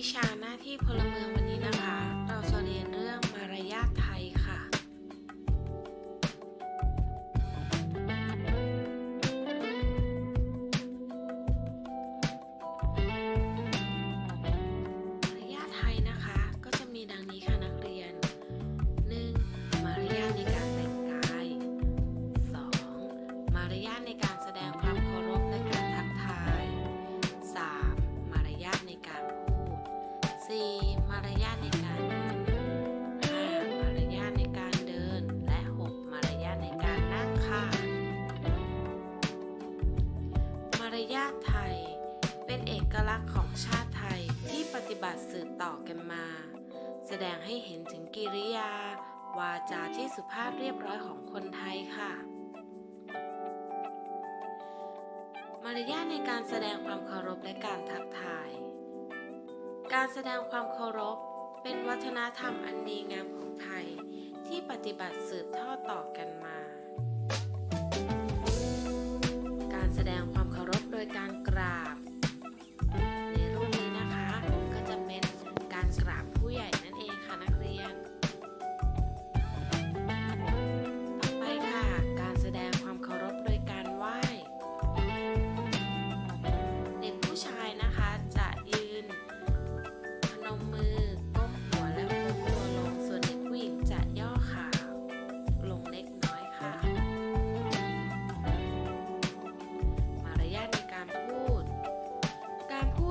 วิชาหน้าที่พล มารยาทในการยืน 5. มารยาทในการเดิน และ 6. มารยาทในการนั่งค่ะ มารยาทไทย เป็นเอกลักษณ์ของชาติไทยที่ปฏิบัติสืบต่อกันมา แสดงให้เห็นถึงกิริยา วาจาที่สุภาพเรียบร้อยของคนไทยค่ะมารยาทในการแสดงความเคารพและการทักทาย การแสดงความเคารพ เป็นวัฒนธรรมอันดีงามของไทย ที่ปฏิบัติสืบทอดต่อกันมา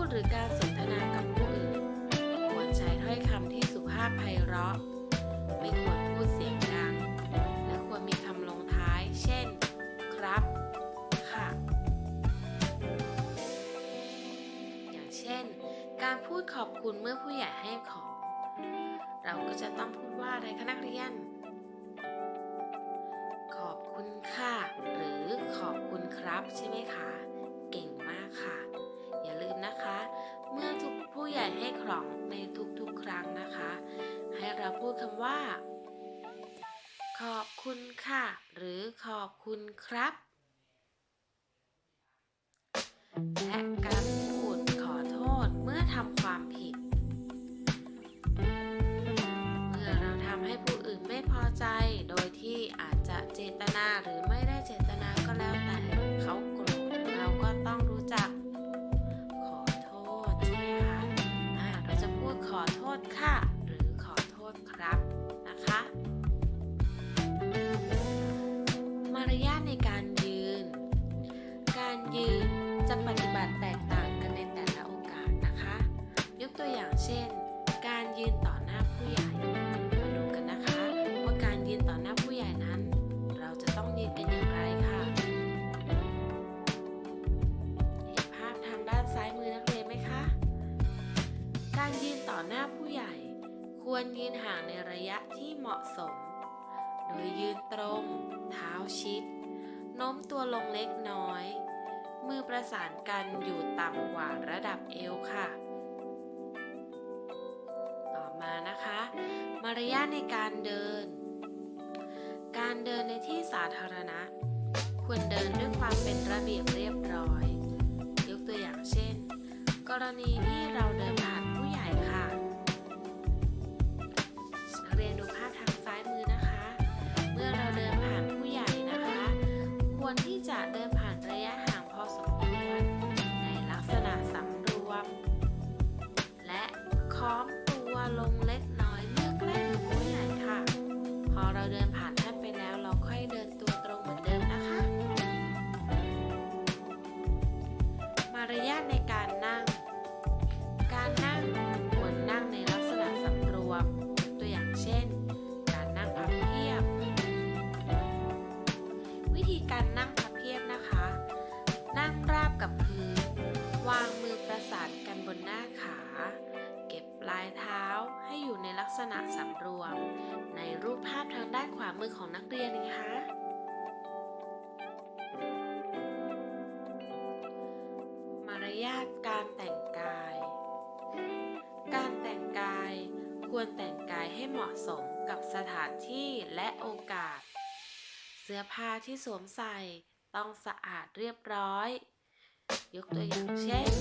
หรือการสนทนากับผู้อื่น ควรใช้ถ้อยคำที่สุภาพไพเราะ ไม่ควรพูดเสียงดัง และควรมีคำลงท้าย เช่น ครับ ค่ะ อย่างเช่น การพูดขอบคุณเมื่อผู้ใหญ่ให้ของ เราก็จะต้องพูดว่าอะไรคะนักเรียน ขอบคุณค่ะ หรือขอบคุณครับใช่ไหมคะ พูดคำว่า ขอบคุณค่ะ หรือขอบคุณครับ และการ จะปฏิบัติแตกต่างกันในแต่ละโอกาสนะคะ ยกตัวอย่างเช่น การยืนต่อหน้าผู้ใหญ่ มาดูกันนะคะว่าการยืนต่อหน้าผู้ใหญ่นั้น เราจะต้องยืนกันอย่างไรค่ะเห็นภาพทางด้านซ้ายมือนักเรียนไหมคะ การยืนต่อหน้าผู้ใหญ่ ควรยืนห่างในระยะที่เหมาะสม โดยยืนตรง เท้าชิดโน้มตัวลงเล็กน้อย มือประสานกันอยู่ต่ำกว่าระดับเอวค่ะ ต่อมานะคะ มารยาทในการเดิน การเดินในที่สาธารณะ ควรเดินด้วยความเป็นระเบียบเรียบร้อย ยกตัวอย่างเช่น กรณีที่ายเท้าให้อยู่ในลักษณะสำรวม ในรูปภาพทางด้านขวามือของนักเรียนนะคะ มารยาทการแต่งกาย การแต่งกายควรแต่งกายให้เหมาะสมกับสถานที่และโอกาส เสื้อผ้าที่สวมใส่ต้องสะอาดเรียบร้อย ยกตัวอย่างเช่น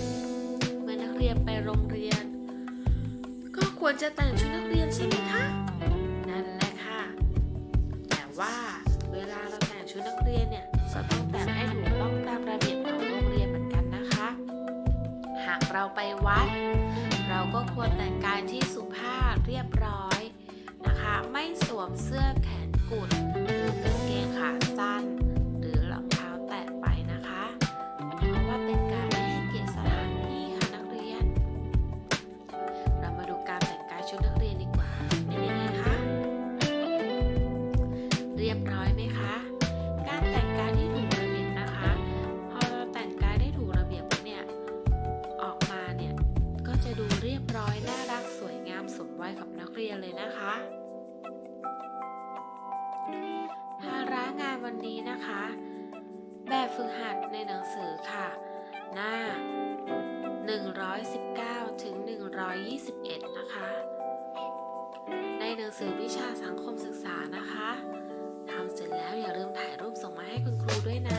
เมื่อนักเรียนไปโรงเรียน ควรจะแต่งชุดนักเรียนใช่ไหมคะ นั่นแหละค่ะ แต่ว่าเวลาเราแต่งชุดนักเรียนเนี่ยก็ต้องแต่งให้ถูกต้องตามระเบียบของโรงเรียนเหมือนกันนะคะ หากเราไปวัด เราก็ควรแต่งกายที่สุภาพเรียบร้อยนะคะ ไม่สวมเสื้อแขนกุด กันเลยนะคะ ภาระงานวันนี้นะคะ แบบฝึกหัดในหนังสือค่ะ หน้า 119 ถึง 121 นะคะ ในหนังสือวิชาสังคมศึกษานะคะทำเสร็จแล้วอย่าลืมถ่ายรูปส่งมาให้คุณครูด้วยนะ